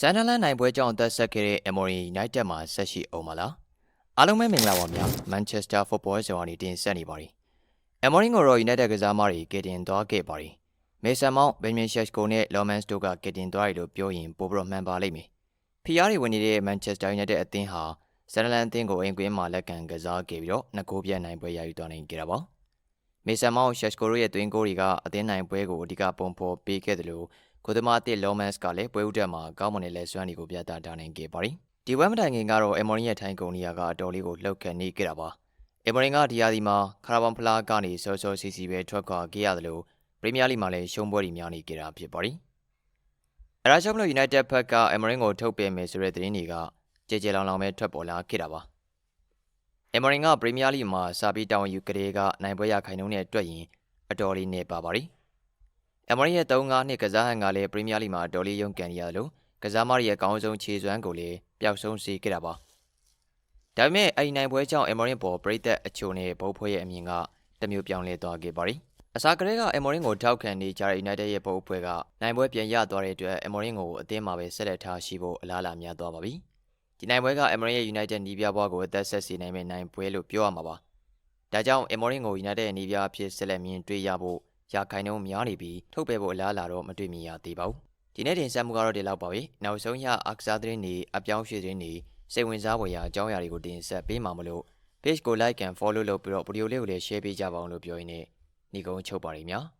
ဆန်ဒလန်နိုင်ပွဲကြောင့်သက်ဆက်ခဲ့တဲ့ Emory United မှာဆက်ရှိအောင်မလားအားလုံးပဲမင်္ဂလာပါဗျာ Manchester Football ဇာတ်ဝင်တင်ဆက်နေပါပြီ Emory ကိုတော့ United ကစားမတွေကယ်တင်သွားခဲ့ပါပြီမေဆန်မောင်ဘင်မင်ရှက်ကိုနဲ့ Lomans တို့ကကယ်တင်သွားတယ်လို့ပြောရင်ပိုပြီးတော့မှန်ပါလိမ့်မယ်ဖီယားတွေဝင်နေတဲ့ Manchester United အသင်းဟာဆန်ဒလန်အသင်းကိုအိမ်ကွင်းမှာလက်ခံကစားခဲ့ပြီးတော့နှစ်ဂိုးပြတ်နိုင်ပွဲရယူသွားနိုင်ခဲ့တာပါမေဆန်မောင်ရှက်ကိုတို့ရဲ့တွင်းဂိုးတွေကအသင်းနိုင်ပွဲကိုအဓိကပုံဖော်ပေးခဲ့တယ်လို့ ကိုသမားတစ်လောမန်စ်ကလည်းပွဲဥတက်မှာကောင်းမွန်တဲ့လက်စွမ်းတွေကိုပြသထားနိုင်ခဲ့ပါတယ်။ဒီဝက်မတိုင်ခင်ကတော့အမေရိရဲ့ထိုင်းကုန်နီယာကအတော်လေးကိုလှုပ်ခတ်နေခဲ့တာပါ။အမေရိကဒီယာဒီမှာခါရာဘန်ဖလားကနေစောစောစီစီပဲထွက်ခွာခဲ့ရတယ်လို့ပရီးမီးယားလိမှာလည်းရှုံးပွဲတွေများနေကြတာဖြစ်ပါတယ်။အဲဒါကြောင့်မလို့ United ဘက်ကအမေရိကိုထုတ်ပေးမယ်ဆိုတဲ့သတင်းတွေကကြဲကြဲလောင်လောင်ပဲထွက်ပေါ်လာခဲ့တာပါ။အမေရိကပရီးမီးယားလိမှာစာပြီးတောင်းယူကလေးကနိုင်ပွဲရခိုင်နှုန်းနဲ့တွက်ရင်အတော်လေးနေပါပါတယ်။ အမေရိရဲ့3-5နှစ်ကစားဟန်ကလည်းပရီးမီးယားလိမှာတော်လေးရုံးကန်ရလို့ကစားမရဲ့အကောင်းဆုံးခြေစွမ်းကိုလည်းပျောက်ဆုံးစေခဲ့တာပါ။ဒါပေမဲ့အဲ့ဒီနိုင်ပွဲကြောင့်အမေရိပေါ်ပရိသတ်အချို့နဲ့ဘုတ်ဖွဲရဲ့အမြင်ကတမျိုးပြောင်းလဲသွားခဲ့ပါရီ။အစားကလေးကအမေရိကိုထောက်ခံနေကြတဲ့ United ရဲ့ဘုတ်ဖွဲကနိုင်ပွဲပြန်ရသွားတဲ့အတွက်အမေရိကိုအသင်းမှာပဲဆက်လက်ထားရှိဖို့အလားအလာများသွားပါပြီ။ဒီနိုင်ပွဲကအမေရိရဲ့ United နီးပြပွားကိုအသက်ဆက်စီနိုင်မဲ့နိုင်ပွဲလို့ပြောရမှာပါ။ဒါကြောင့်အမေရိကို United ရဲ့နီးပြအဖြစ်ဆက်လက်မြင်တွေ့ရဖို့ ရာခိုင်နှုန်းများနေပြီးထုတ်ပယ်ဖို့အလားအလာတော့မတွေ့မြင်ရသေးပါဘူး။ဒီနေ့တင်ဆက်မှုကတော့ဒီလောက်ပါပဲ။နောက်ဆုံးရအခစားသတင်းတွေအပြောင်းရွှေ့သတင်းတွေစိတ်ဝင်စားဖွယ်ရာအကြောင်းအရာတွေကိုတင်ဆက်ပေးမှာမလို့ page ကို like and follow လုပ်ပြီးတော့ဗီဒီယိုလေးကိုလည်း share ပေးကြပါအောင်လို့ပြောရင်းနဲ့ညီကုန်းချုပ်ပါရည်များ။